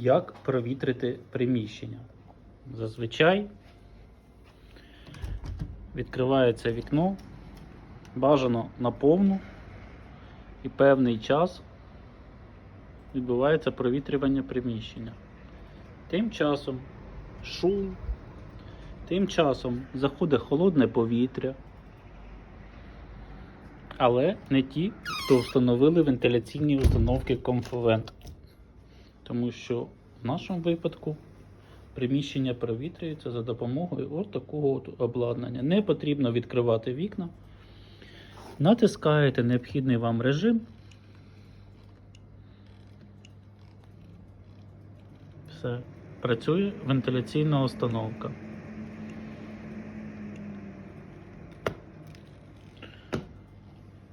Як провітрити приміщення? Зазвичай відкривається вікно, бажано на повну і певний час відбувається провітрювання приміщення. Тим часом шум, тим часом заходить холодне повітря. Але не ті, хто встановили вентиляційні установки Comfort. Тому що в нашому випадку приміщення провітрюється за допомогою ось такого от обладнання. Не потрібно відкривати вікна. Натискаєте необхідний вам режим. Все. Працює вентиляційна установка.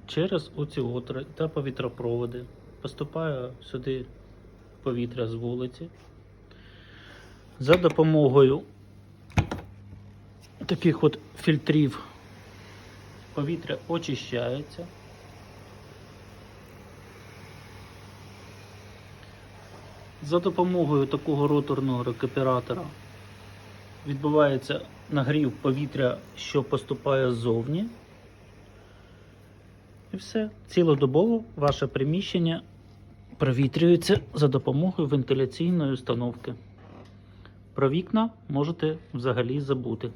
Через оці отри та повітропроводи поступає сюди повітря з вулиці. За допомогою таких от фільтрів повітря очищається. За допомогою такого роторного рекуператора відбувається нагрів повітря, що поступає ззовні. І все. Цілодобово ваше приміщення провітрюється за допомогою вентиляційної установки. Про вікна можете взагалі забути.